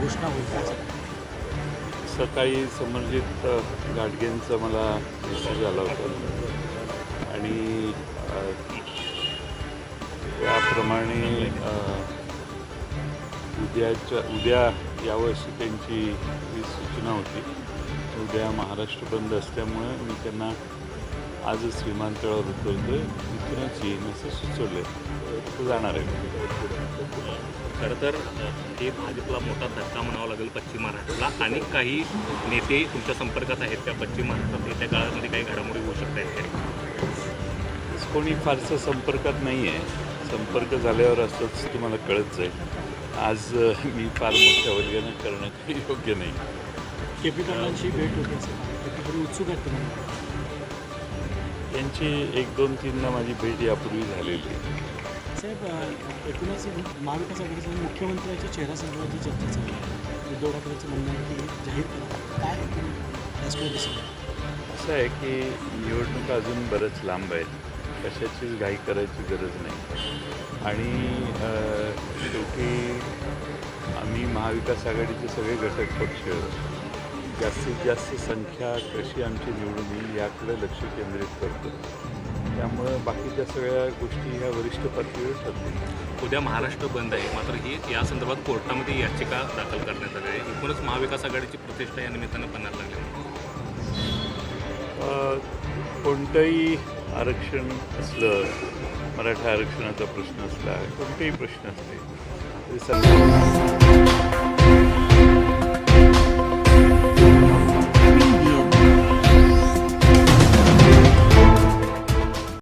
घोषणा होईल सकाळी समर्जित गाडगेंचा मला मेसेज आला होता. आणि त्याप्रमाणे उद्याच्या उद्या यावर्षी त्यांची ही सूचना होती. उद्या महाराष्ट्र बंद असल्यामुळे मी त्यांना आजच विमानतळावर उतरतोय. तिथूनच येईन असं सुचवलं जाणार आहे. खरं तर अ, हे भाजपला मोठा धक्का म्हणावा लागेल पश्चिम महाराष्ट्राला. आणि काही नेते तुमच्या संपर्कात आहेत त्या पश्चिम महाराष्ट्रात येत्या काळामध्ये काही घडामोडी होऊ शकत आहेत? कोणी फारसं संपर्कात नाही आहे संपर्क झाल्यावर असंच तुम्हाला कळत जाईल. आज मी फार मोठ्या वर्गानं करणं काही योग्य नाही. के पी पाटलांची भेट होते पी उत्सुक आहेत तुम्हाला. त्यांची एक दोन तीनदा माझी भेट यापूर्वी झालेली आहे. साहेब एकूणच महाविकास आघाडीचा मुख्यमंत्र्यांच्या चेहरा संदर्भाची चर्चा चालू आहे. उद्धव ठाकरेंचं म्हणणं आहे की जाहीर करा. काय राजकीय दिसत असं आहे की निवडणुका अजून बरंच लांब आहेत. कशाचीच घाई करायची गरज नाही. आणि शेवटी आम्ही महाविकास आघाडीचे सगळे घटक पक्ष जास्तीत जास्त संख्या कशी आमची निवडून येईल याकडे लक्ष केंद्रित करतो. बाकीच्या सगळ्या गोष्टी ह्या वरिष्ठ पातळीवर ठरतील. उद्या महाराष्ट्र बंद आहे. मात्र ही या संदर्भात कोर्टामध्ये याचिका दाखल करण्यात आली आहे. एकूणच महाविकास आघाडीची प्रतिष्ठा या निमित्तानं पणाला लागली कोणतंही आरक्षण असलं मराठा आरक्षणाचा प्रश्न असला कोणतेही प्रश्न असले